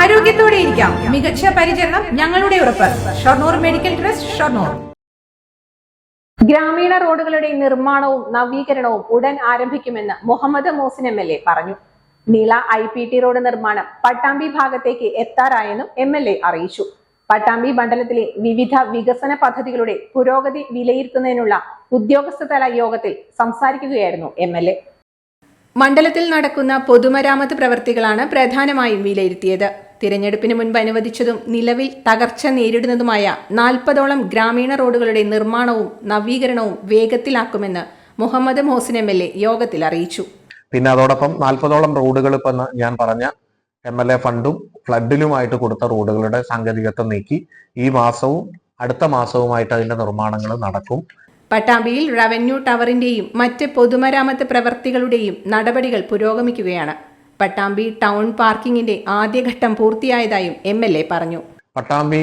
ആരോഗ്യത്തോടെ ഇരിക്കാം. മികച്ച പരിചരണം ഞങ്ങളുടെ ഉറപ്പ്. Shoranur medical trust Shoranur. ഗ്രാമീണ റോഡുകളുടെ നിർമ്മാണവും നവീകരണവും ഉടൻ ആരംഭിക്കുമെന്ന് Muhammad Mohsin M L A പറഞ്ഞു. നീള ഐ പി ടി റോഡ് നിർമ്മാണം പട്ടാമ്പി ഭാഗത്തേക്ക് എത്താറായെന്നും എം എൽ എ അറിയിച്ചു. പട്ടാമ്പി മണ്ഡലത്തിലെ വിവിധ വികസന പദ്ധതികളുടെ പുരോഗതി വിലയിരുത്തുന്നതിനുള്ള ഉദ്യോഗസ്ഥതല യോഗത്തിൽ സംസാരിക്കുകയായിരുന്നു എം എൽ എ. മണ്ഡലത്തിൽ നടക്കുന്ന പൊതുമരാമത്ത് പ്രവർത്തികളാണ് പ്രധാനമായും വിലയിരുത്തിയത്. തിരഞ്ഞെടുപ്പിന് മുൻപ് അനുവദിച്ചതും നിലവിൽ തകർച്ച നേരിടുന്നതുമായ നാൽപ്പതോളം ഗ്രാമീണ റോഡുകളുടെ നിർമ്മാണവും നവീകരണവും വേഗത്തിലാക്കുമെന്ന് Muhammad Mohsin M L A യോഗത്തിൽ അറിയിച്ചു. പിന്നെ അതോടൊപ്പം നാൽപ്പതോളം റോഡുകൾ ഇപ്പം ഞാൻ പറഞ്ഞ എം എൽ എ ഫണ്ടും ഫ്ലഡിലുമായിട്ട് കൊടുത്ത റോഡുകളുടെ സാങ്കേതികത്വം നീക്കി ഈ മാസവും അടുത്ത മാസവുമായിട്ട് അതിന്റെ നിർമ്മാണങ്ങൾ നടക്കും. പട്ടാമ്പിയിൽ റവന്യൂ ടവറിന്റെയും മറ്റ് പൊതുമരാമത്ത് പ്രവർത്തികളുടെയും നടപടികൾ പുരോഗമിക്കുകയാണ്. പട്ടാമ്പി ടൗൺ പാർക്കിങ്ങിന്റെ ആദ്യഘട്ടം പൂർത്തിയായതായും എം എൽ എ പറഞ്ഞു. പട്ടാമ്പി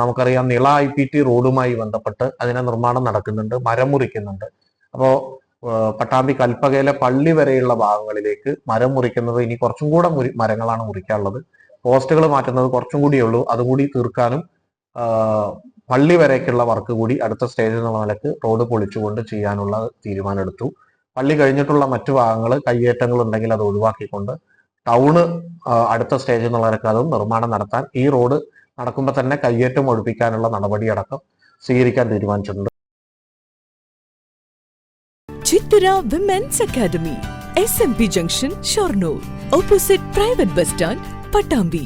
നമുക്കറിയാം നിള ഐ പി ടി റോഡുമായി ബന്ധപ്പെട്ട് അതിന്റെ നിർമ്മാണം നടക്കുന്നുണ്ട് മരം മുറിക്കുന്നുണ്ട്. അപ്പോ ആ, പട്ടാമ്പി കൽപ്പകയിലെ പള്ളി വരെയുള്ള ഭാഗങ്ങളിലേക്ക് മരം മുറിക്കുന്നത് ഇനി കുറച്ചും കൂടെ മരങ്ങളാണ് മുറിക്കാനുള്ളത്. പോസ്റ്റുകൾ മാറ്റുന്നത് കുറച്ചും കൂടിയേ ഉള്ളൂ. അതുകൂടി തീർക്കാനും പള്ളി വരേക്കുള്ള വർക്ക് കൂടി അടുത്ത സ്റ്റേജിൽ എന്നുള്ള നിലയ്ക്ക് റോഡ് പൊളിച്ചുകൊണ്ട് ചെയ്യാനുള്ള തീരുമാനമെടുത്തു. പള്ളി കഴിഞ്ഞിട്ടുള്ള മറ്റു ഭാഗങ്ങൾ കയ്യേറ്റങ്ങൾ ഉണ്ടെങ്കിൽ അത് ഒഴിവാക്കിക്കൊണ്ട് ടൗണ് അടുത്ത സ്റ്റേജ് എന്നുള്ള നിലയ്ക്ക് അതും നിർമ്മാണം നടത്താൻ ഈ റോഡ് നടക്കുമ്പോൾ തന്നെ കയ്യേറ്റം ഒഴിപ്പിക്കാനുള്ള നടപടിയടക്കം സ്വീകരിക്കാൻ തീരുമാനിച്ചിട്ടുണ്ട്. Chithara women's academy S M P junction Shoranur opposite private bus stand Pattambi